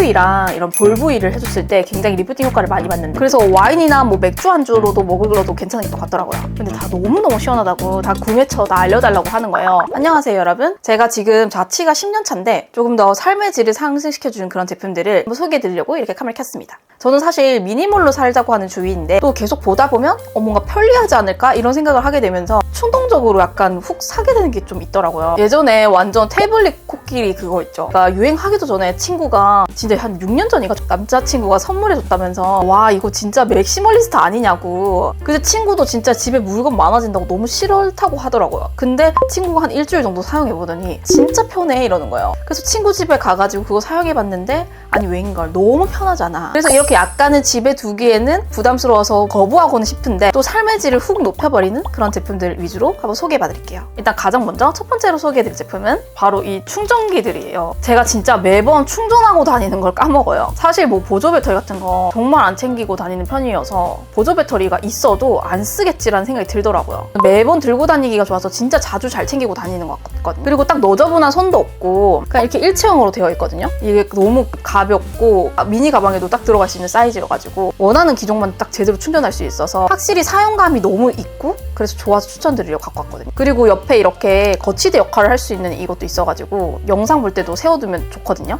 부위랑 이런 볼 부위를 해줬을 때 굉장히 리프팅 효과를 많이 받는데 그래서 와인이나 뭐 맥주 안주로도 먹으러도 괜찮을 것 같더라고요. 근데 다 너무너무 시원하다고 다 구매처 다 알려달라고 하는 거예요. 안녕하세요 여러분. 제가 지금 자취가 10년 차인데 조금 더 삶의 질을 상승시켜주는 그런 제품들을 소개해드리려고 이렇게 카메라 켰습니다. 저는 사실 미니멀로 살자고 하는 주의인데 또 계속 보다 보면 어, 뭔가 편리하지 않을까 이런 생각을 하게 되면서 충동적으로 약간 훅 사게 되는 게 좀 있더라고요. 예전에 완전 태블릿 코끼리 그거 있죠. 그러니까 유행하기도 전에 친구가 진짜 한 6년 전인가 남자친구가 선물해줬다면서 와 이거 진짜 맥시멀리스트 아니냐고. 근데 친구도 진짜 집에 물건 많아진다고 너무 싫다고 하더라고요. 근데 친구가 한 일주일 정도 사용해보더니 진짜 편해 이러는 거예요. 그래서 친구 집에 가가지고 그거 사용해봤는데 아니 웬걸 너무 편하잖아. 그래서 이렇게 약간은 집에 두기에는 부담스러워서 거부하고는 싶은데 또 삶의 질을 훅 높여버리는 그런 제품들 위주로 한번 소개해봐드릴게요. 일단 가장 먼저 첫 번째로 소개해드릴 제품은 바로 이 충전 기들이에요. 제가 진짜 매번 충전하고 다니는 걸 까먹어요. 사실 뭐 보조 배터리 같은 거 정말 안 챙기고 다니는 편이어서 보조 배터리가 있어도 안 쓰겠지라는 생각이 들더라고요. 매번 들고 다니기가 좋아서 진짜 자주 잘 챙기고 다니는 것 같거든요. 그리고 딱 너저분한 손도 없고 그냥 이렇게 일체형으로 되어 있거든요. 이게 너무 가볍고 미니 가방에도 딱 들어갈 수 있는 사이즈여 가지고 원하는 기종만 딱 제대로 충전할 수 있어서 확실히 사용감이 너무 있고 그래서 좋아서 추천드리려고 갖고 왔거든요. 그리고 옆에 이렇게 거치대 역할을 할 수 있는 이것도 있어가지고 영상 볼 때도 세워두면 좋거든요.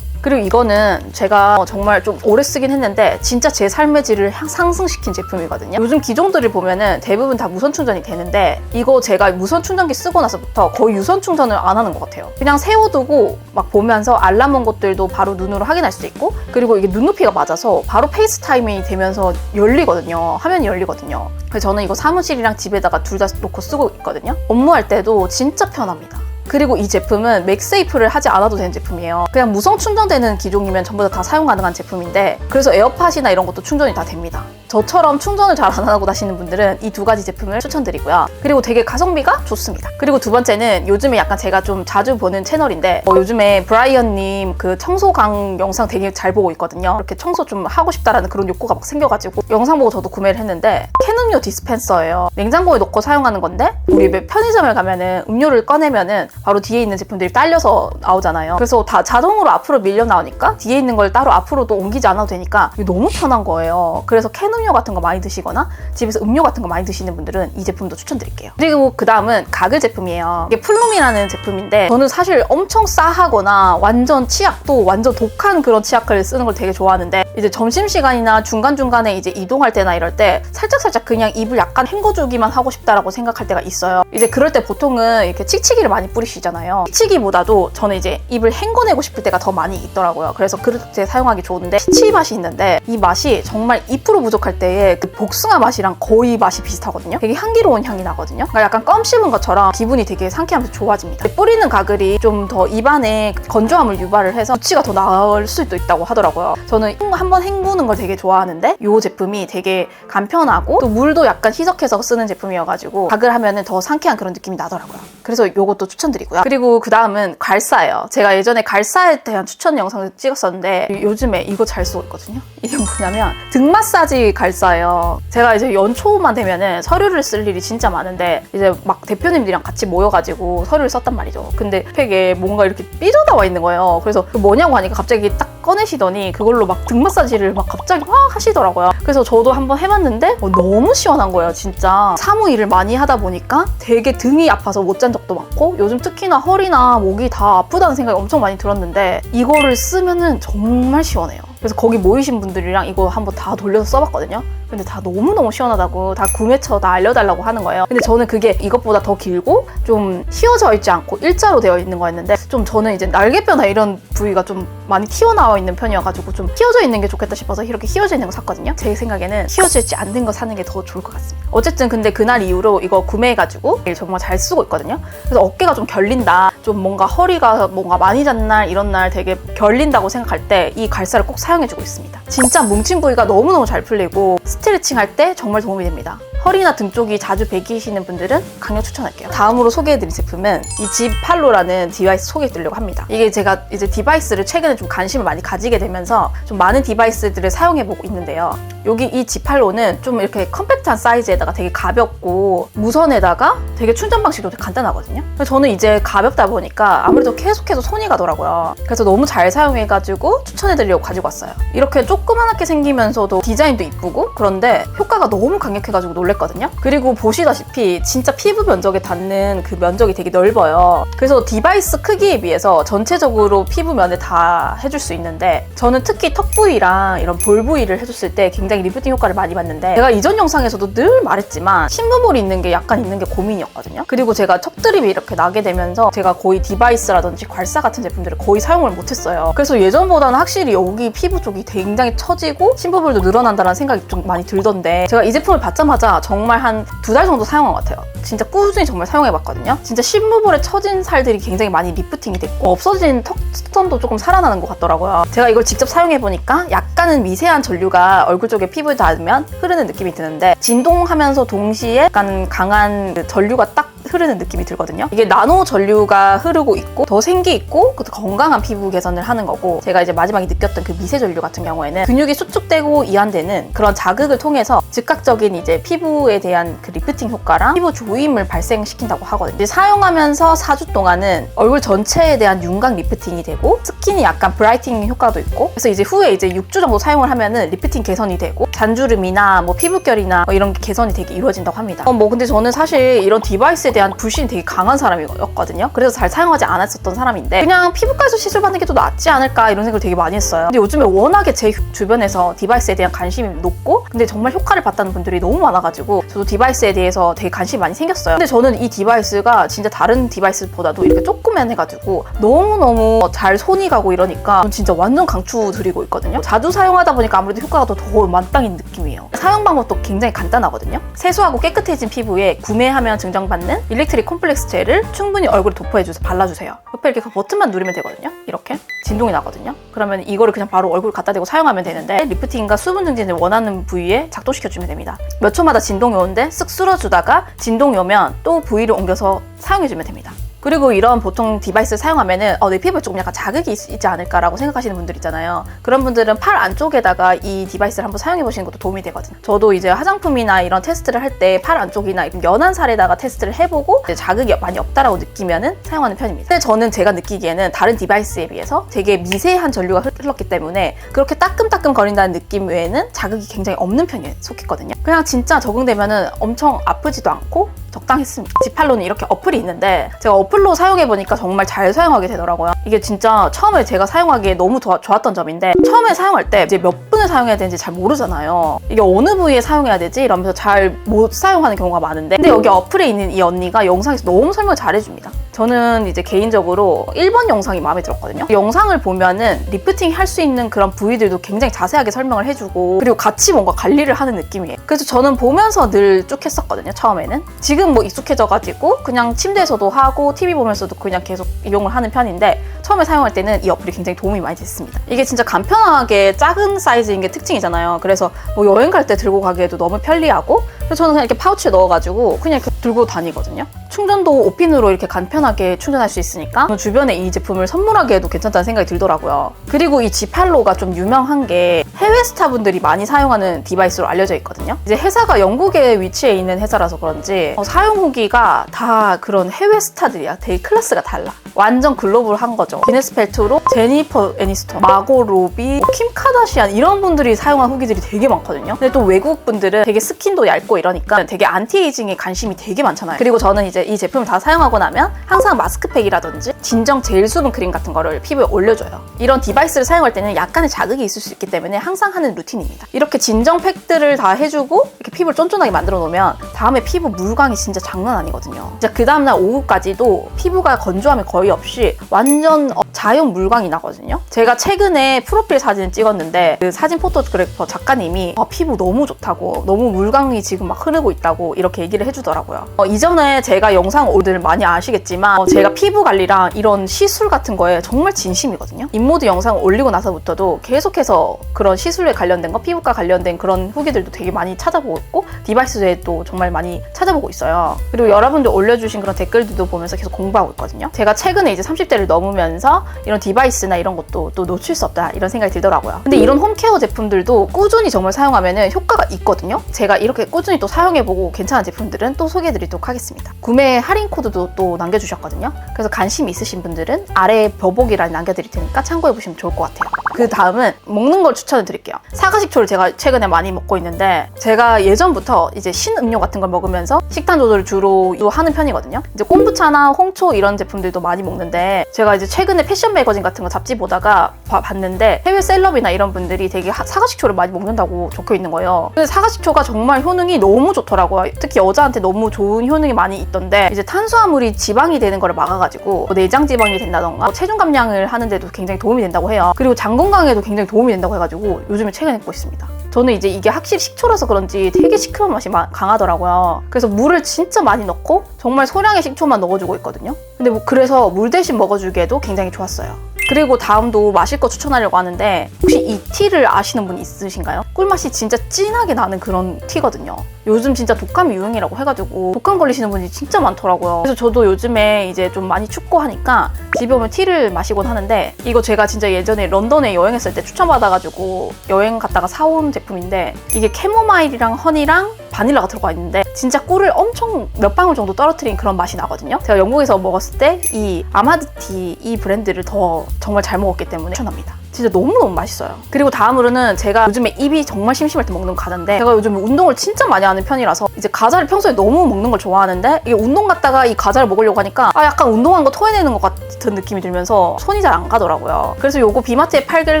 그리고 이거는 제가 정말 좀 오래 쓰긴 했는데 진짜 제 삶의 질을 향- 상승시킨 제품이거든요. 요즘 기종들을 보면은 대부분 다 무선 충전이 되는데 이거 제가 무선 충전기 쓰고 나서부터 거의 유선 충전을 안 하는 것 같아요. 그냥 세워두고 막 보면서 알람 온 것들도 바로 눈으로 확인할 수 있고 그리고 이게 눈높이가 맞아서 바로 페이스타임이 되면서 열리거든요. 화면이 열리거든요. 그래서 저는 이거 사무실이랑 집에다가 둘 다 놓고 쓰고 있거든요. 업무할 때도 진짜 편합니다. 그리고 이 제품은 맥세이프를 하지 않아도 되는 제품이에요. 그냥 무선 충전되는 기종이면 전부 다, 다 사용 가능한 제품인데 그래서 에어팟이나 이런 것도 충전이 다 됩니다. 저처럼 충전을 잘 안 하고 다시는 분들은 이 두 가지 제품을 추천드리고요. 그리고 되게 가성비가 좋습니다. 그리고 두 번째는 요즘에 약간 제가 좀 자주 보는 채널인데 어, 요즘에 브라이언님 그 청소강 영상 되게 잘 보고 있거든요. 이렇게 청소 좀 하고 싶다라는 그런 욕구가 막 생겨가지고 영상 보고 저도 구매를 했는데 캔음료 디스펜서예요. 냉장고에 넣고 사용하는 건데 우리 왜 편의점을 가면은 음료를 꺼내면은 바로 뒤에 있는 제품들이 딸려서 나오잖아요. 그래서 다 자동으로 앞으로 밀려 나오니까 뒤에 있는 걸 따로 앞으로도 옮기지 않아도 되니까 이게 너무 편한 거예요. 그래서 캔 음료 같은 거 많이 드시거나 집에서 음료 같은 거 많이 드시는 분들은 이 제품도 추천드릴게요. 그리고 그 다음은 가글 제품이에요. 이게 플룸이라는 제품인데 저는 사실 엄청 싸하거나 완전 치약도 완전 독한 그런 치약을 쓰는 걸 되게 좋아하는데 이제 점심시간이나 중간중간에 이제 이동할 때나 이럴 때 살짝살짝 그냥 입을 약간 헹궈주기만 하고 싶다라고 생각할 때가 있어요. 이제 그럴 때 보통은 이렇게 칙칙이를 많이 뿌리시 잖아요. 칙칙이보다도 저는 이제 입을 헹궈내고 싶을 때가 더 많이 있더라고요. 그래서 때 사용하기 좋은데 치치 맛이 있는데 이 맛이 정말 2% 부족할 때의 그 복숭아 맛이랑 거의 맛이 비슷하거든요. 되게 향기로운 향이 나거든요. 그러니까 약간 껌 씹은 것처럼 기분이 되게 상쾌하면서 좋아집니다. 뿌리는 가글이 좀 더 입안에 건조함을 유발을 해서 수치가 더 나을 수도 있다고 하더라고요. 저는 한번 헹구는 걸 되게 좋아하는데 이 제품이 되게 간편하고 또 물도 약간 희석해서 쓰는 제품이어가지고 가글 하면은 더 상쾌한 그런 느낌이 나더라고요. 그래서 이것도 추천드 리고요. 그리고 그 다음은 갈사예요. 제가 예전에 갈사에 대한 추천 영상을 찍었었는데 요즘에 이거 잘 쓰고 있거든요. 이게 뭐냐면 등 마사지 갈사예요. 제가 이제 연초만 되면은 서류를 쓸 일이 진짜 많은데 이제 막 대표님들이랑 같이 모여가지고 서류를 썼단 말이죠. 근데 팩에 뭔가 이렇게 삐져나와 있는 거예요. 그래서 그 뭐냐고 하니까 갑자기 딱 꺼내시더니 그걸로 막 등 마사지를 막 갑자기 확 하시더라고요. 그래서 저도 한번 해봤는데 어, 너무 시원한 거예요, 진짜. 사무 일을 많이 하다 보니까 되게 등이 아파서 못 잔 적도 많고 요즘 특히 나 허리나 목이 다 아프다는 생각이 엄청 많이 들었는데 이거를 쓰면은 정말 시원해요. 그래서 거기 모이신 분들이랑 이거 한번 다 돌려서 써봤거든요. 근데 다 너무너무 시원하다고 다 구매처 다 알려달라고 하는 거예요. 근데 저는 그게 이것보다 더 길고 좀 휘어져 있지 않고 일자로 되어 있는 거였는데 좀 저는 이제 날개뼈나 이런 부위가 좀 많이 튀어나와 있는 편이어가지고 좀 휘어져 있는 게 좋겠다 싶어서 이렇게 휘어져 있는 거 샀거든요. 제 생각에는 휘어지지 않는 거 사는 게 더 좋을 것 같습니다. 어쨌든 근데 그날 이후로 이거 구매해가지고 정말 잘 쓰고 있거든요. 그래서 어깨가 좀 결린다. 좀 뭔가 허리가 뭔가 많이 잔 날 이런 날 되게 결린다고 생각할 때 이 갈사를 꼭 사용해주고 있습니다. 진짜 뭉친 부위가 너무너무 잘 풀리고 스트레칭 할 때 정말 도움이 됩니다. 허리나 등 쪽이 자주 베기시는 분들은 강력 추천할게요. 다음으로 소개해드릴 제품은 이 G8로라는 디바이스 소개해드리려고 합니다. 이게 제가 이제 디바이스를 최근에 좀 관심을 많이 가지게 되면서 좀 많은 디바이스들을 사용해보고 있는데요. 여기 이 G8로는 좀 이렇게 컴팩트한 사이즈에다가 되게 가볍고 무선에다가 되게 충전 방식도 되게 간단하거든요. 저는 이제 가볍다 보니까 아무래도 계속해서 손이 가더라고요. 그래서 너무 잘 사용해가지고 추천해드리려고 가지고 왔어요. 이렇게 조그맣게 생기면서도 디자인도 이쁘고 그런데 효과가 너무 강력해가지고 놀 랬거든요. 그리고 보시다시피 진짜 피부 면적에 닿는 그 면적이 되게 넓어요. 그래서 디바이스 크기에 비해서 전체적으로 피부 면에 다 해줄 수 있는데 저는 특히 턱 부위랑 이런 볼 부위를 해줬을 때 굉장히 리프팅 효과를 많이 봤는데 제가 이전 영상에서도 늘 말했지만 신부물이 있는 게 약간 있는 게 고민이었거든요. 그리고 제가 턱 드립이 이렇게 나게 되면서 제가 거의 디바이스라든지 괄사 같은 제품들을 거의 사용을 못했어요. 그래서 예전보다는 확실히 여기 피부 쪽이 굉장히 처지고 신부물도 늘어난다는 생각이 좀 많이 들던데 제가 이 제품을 받자마자 정말 한 두 달 정도 사용한 것 같아요. 진짜 꾸준히 정말 사용해봤거든요. 진짜 신부물에 처진 살들이 굉장히 많이 리프팅이 됐고 없어진 턱 스톤도 조금 살아나는 것 같더라고요. 제가 이걸 직접 사용해보니까 약간은 미세한 전류가 얼굴 쪽에 피부에 닿으면 흐르는 느낌이 드는데 진동하면서 동시에 약간 강한 그 전류가 딱 흐르는 느낌이 들거든요. 이게 나노 전류가 흐르고 있고 더 생기 있고 그 건강한 피부 개선을 하는 거고 제가 이제 마지막에 느꼈던 그 미세 전류 같은 경우에는 근육이 수축되고 이완되는 그런 자극을 통해서 즉각적인 이제 피부에 대한 그 리프팅 효과랑 피부 조임을 발생시킨다고 하거든요. 이제 사용하면서 4주 동안은 얼굴 전체에 대한 윤곽 리프팅이 되고 스킨이 약간 브라이팅 효과도 있고 그래서 이제 후에 이제 6주 정도 사용을 하면은 리프팅 개선이 되고 잔주름이나 뭐 피부결이나 뭐 이런 게 개선이 되게 이루어진다고 합니다. 어, 뭐 근데 저는 사실 이런 디바이스에 대한 불신이 되게 강한 사람이었거든요. 그래서 잘 사용하지 않았었던 사람인데 그냥 피부과에서 시술 받는 게 더 낫지 않을까 이런 생각을 되게 많이 했어요. 근데 요즘에 워낙에 제 주변에서 디바이스에 대한 관심이 높고 근데 정말 효과를 봤다는 분들이 너무 많아가지고 저도 디바이스에 대해서 되게 관심이 많이 생겼어요. 근데 저는 이 디바이스가 진짜 다른 디바이스보다도 이렇게 조그만 해가지고 너무너무 잘 손이 가고 이러니까 전 진짜 완전 강추 드리고 있거든요. 자주 사용하다 보니까 아무래도 효과가 더, 더 만땅인 느낌이에요. 사용 방법도 굉장히 간단하거든요. 세수하고 깨끗해진 피부에 구매하면 증정받는 일렉트릭 콤플렉스 젤을 충분히 얼굴에 도포해줘서 발라주세요. 옆에 이렇게 그 버튼만 누르면 되거든요. 이렇게 진동이 나거든요. 그러면 이거를 그냥 바로 얼굴 갖다 대고 사용하면 되는데 리프팅과 수분 증진을 원하는 부위에 작동시켜주면 됩니다. 몇 초마다 진동이 오는데 쓱 쓸어주다가 진동이 오면 또 부위를 옮겨서 사용해주면 됩니다. 그리고 이런 보통 디바이스를 사용하면은 어, 내 피부에 조금 약간 자극이 있, 있지 않을까라고 생각하시는 분들 있잖아요. 그런 분들은 팔 안쪽에다가 이 디바이스를 한번 사용해 보시는 것도 도움이 되거든요. 저도 이제 화장품이나 이런 테스트를 할 때 팔 안쪽이나 연한 살에다가 테스트를 해보고 자극이 많이 없다라고 느끼면은 사용하는 편입니다. 근데 저는 제가 느끼기에는 다른 디바이스에 비해서 되게 미세한 전류가 흘렀기 때문에 그렇게 따끔따끔 거린다는 느낌 외에는 자극이 굉장히 없는 편에 속했거든요. 그냥 진짜 적응되면은 엄청 아프지도 않고 적당했습니다. 지팔로는 이렇게 어플이 있는데 제가 어플로 사용해 보니까 정말 잘 사용하게 되더라고요. 이게 진짜 처음에 제가 사용하기에 너무 좋아- 좋았던 점인데 처음에 사용할 때 이제 몇 분을 사용해야 되는지 잘 모르잖아요. 이게 어느 부위에 사용해야 되지 이러면서 잘 못 사용하는 경우가 많은데 근데 여기 어플에 있는 이 언니가 영상에서 너무 설명 잘 해줍니다. 저는 이제 개인적으로 1번 영상이 마음에 들었거든요. 영상을 보면은 리프팅 할 수 있는 그런 부위들도 굉장히 자세하게 설명을 해주고 그리고 같이 뭔가 관리를 하는 느낌이에요. 그래서 저는 보면서 늘 쭉 했었거든요. 처음에는. 지금 뭐 익숙해져가지고 그냥 침대에서도 하고 TV 보면서도 그냥 계속 이용을 하는 편인데 처음에 사용할 때는 이 어플이 굉장히 도움이 많이 됐습니다. 이게 진짜 간편하게 작은 사이즈인 게 특징이잖아요. 그래서 뭐 여행 갈 때 들고 가기에도 너무 편리하고 그래서 저는 그냥 이렇게 파우치에 넣어가지고 그냥 이렇게 들고 다니거든요. 충전도 5핀으로 이렇게 간편하게 충전할 수 있으니까 주변에 이 제품을 선물하기에도 괜찮다는 생각이 들더라고요. 그리고 이 G8로가 좀 유명한 게 해외 스타분들이 많이 사용하는 디바이스로 알려져 있거든요. 이제 회사가 영국에 위치해 있는 회사라서 그런지 어, 사용 후기가 다 그런 해외 스타들이야. 되게 클래스가 달라. 완전 글로벌한 거죠. 기네스 펠트로 제니퍼 애니스톤, 마고 로비, 킴 카다시안 이런 분들이 사용한 후기들이 되게 많거든요. 근데 또 외국 분들은 되게 스킨도 얇고 이러니까 되게 안티에이징에 관심이 되게 많잖아요. 그리고 저는 이제 이 제품을 다 사용하고 나면 항상 마스크팩이라든지 진정 젤 수분 크림 같은 거를 피부에 올려줘요. 이런 디바이스를 사용할 때는 약간의 자극이 있을 수 있기 때문에 항상 하는 루틴입니다. 이렇게 진정 팩들을 다 해주고 이렇게 피부를 쫀쫀하게 만들어 놓으면 다음에 피부 물광이 진짜 장난 아니거든요. 진짜 그 다음날 오후까지도 피부가 건조함이 거의 없이 완전 어, 자연 물광이 나거든요. 제가 최근에 프로필 사진 찍었는데 그 사진 포토그래퍼 작가님이 아, 피부 너무 좋다고 너무 물광이 지금 막 흐르고 있다고 이렇게 얘기를 해주더라고요. 어, 이전에 제가 영상 오들 많이 아시겠지만 어, 제가 피부 관리랑 이런 시술 같은 거에 정말 진심이거든요. 인모드 영상 올리고 나서부터도 계속해서 그런 시술에 관련된 거, 피부과 관련된 그런 후기들도 되게 많이 찾아보고 있고 디바이스에도 정말 많이 찾아보고 있어요. 그리고 여러분들 올려주신 그런 댓글들도 보면서 계속 공부하고 있거든요. 제가 최근에 이제 30대를 넘으면서 이런 디바이스나 이런 것도 또 놓칠 수 없다 이런 생각이 들더라고요. 근데 이런 홈케어 제품들도 꾸준히 정말 사용하면 효과가 있거든요. 제가 이렇게 꾸준히 또 사용해보고 괜찮은 제품들은 또 소개해드리도록 하겠습니다. 구매 할인 코드도 또 남겨주셨거든요. 그래서 관심 있으신 분들은 아래 더보기란에 남겨드릴 테니까 참고해 보시면 좋을 것 같아요. 그 다음은 먹는 걸 추천해 드릴게요. 사과식초를 제가 최근에 많이 먹고 있는데 제가 예전부터 이제 신음료 같은 걸 먹으면서 식단 조절을 주로 하는 편이거든요. 이제 콤부차나 홍초 이런 제품들도 많이 먹는데 제가 이제 최근에 패션 매거진 같은 거 잡지 보다가 봐- 봤는데 해외 셀럽이나 이런 분들이 되게 하- 사과식초를 많이 먹는다고 적혀 있는 거예요. 근데 사과식초가 정말 효능이 너무 좋더라고요. 특히 여자한테 너무 좋은 효능이 많이 있던데 이제 탄수화물이 지방이 되는 걸 막아가지고 뭐 내장 지방이 된다던가 뭐 체중 감량을 하는데도 굉장히 도움이 된다고 해요. 그리고 장 건강에도 굉장히 도움이 된다고 해가지고 요즘에 최근에 먹고 있습니다. 저는 이제 이게 확실히 식초라서 그런지 되게 시큼한 맛이 마- 강하더라고요. 그래서 물을 진짜 많이 넣고 정말 소량의 식초만 넣어주고 있거든요. 근데 뭐 그래서 물 대신 먹어주기에도 굉장히 좋았어요. 그리고 다음도 마실 거 추천하려고 하는데 혹시 이 티를 아시는 분 있으신가요? 꿀맛이 진짜 진하게 나는 그런 티거든요. 요즘 진짜 독감이 유행이라고 해가지고 독감 걸리시는 분이 진짜 많더라고요. 그래서 저도 요즘에 이제 좀 많이 춥고 하니까 집에 오면 티를 마시곤 하는데 이거 제가 진짜 예전에 런던에 여행했을 때 추천받아가지고 여행 갔다가 사온 제품인데 이게 캐모마일이랑 허니랑 바닐라가 들어가 있는데 진짜 꿀을 엄청 몇 방울 정도 떨어뜨린 그런 맛이 나거든요. 제가 영국에서 먹었을 때 이 아마드티 이 브랜드를 더 정말 잘 먹었기 때문에 추천합니다. 진짜 너무너무 맛있어요. 그리고 다음으로는 제가 요즘에 입이 정말 심심할 때 먹는 과자인데 제가 요즘 운동을 진짜 많이 하는 편이라서 이제 과자를 평소에 너무 먹는 걸 좋아하는데 이게 운동 갔다가 이 과자를 먹으려고 하니까 아 약간 운동한 거 토해내는 것 같은 느낌이 들면서 손이 잘 안 가더라고요. 그래서 요거 비마트에 팔길래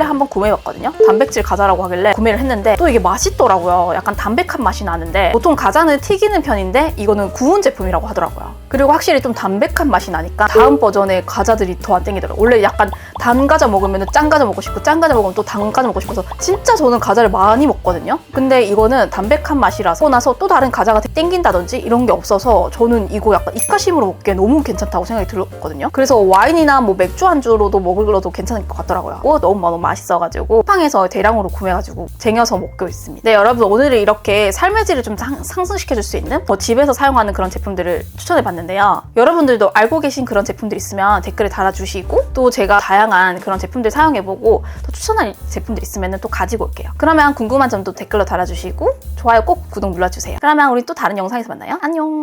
한번 구매해봤거든요. 단백질 과자라고 하길래 구매를 했는데 또 이게 맛있더라고요. 약간 담백한 맛이 나는데 보통 과자는 튀기는 편인데 이거는 구운 제품이라고 하더라고요. 그리고 확실히 좀 담백한 맛이 나니까 다음 버전의 과자들이 더 안 땡기더라고요. 원래 약간 단 과자 먹으면 짠 과자 먹고 싶고 짠 과자 먹으면 또 단 과자 먹고 싶어서 진짜 저는 과자를 많이 먹거든요. 근데 이거는 담백한 맛이라서 나서 또 다른 과자가 땡긴다든지 이런 게 없어서 저는 이거 약간 입가심으로 먹기에 너무 괜찮다고 생각이 들었거든요. 그래서 와인이나 뭐 맥주 안주로도 먹으러도 괜찮을 것 같더라고요. 오, 너무 너무 맛있어가지고 쿠팡에서 대량으로 구매해가지고 쟁여서 먹고 있습니다. 네 여러분 오늘은 이렇게 삶의 질을 좀 상, 상승시켜줄 수 있는 뭐 집에서 사용하는 그런 제품들을 추천해봤는데 요. 여러분들도 알고 계신 그런 제품들 있으면 댓글에 달아주시고 또 제가 다양한 그런 제품들 사용해보고 또 추천할 제품들 있으면 또 가지고 올게요. 그러면 궁금한 점도 댓글로 달아주시고 좋아요 꼭 구독 눌러주세요. 그러면 우리 또 다른 영상에서 만나요. 안녕.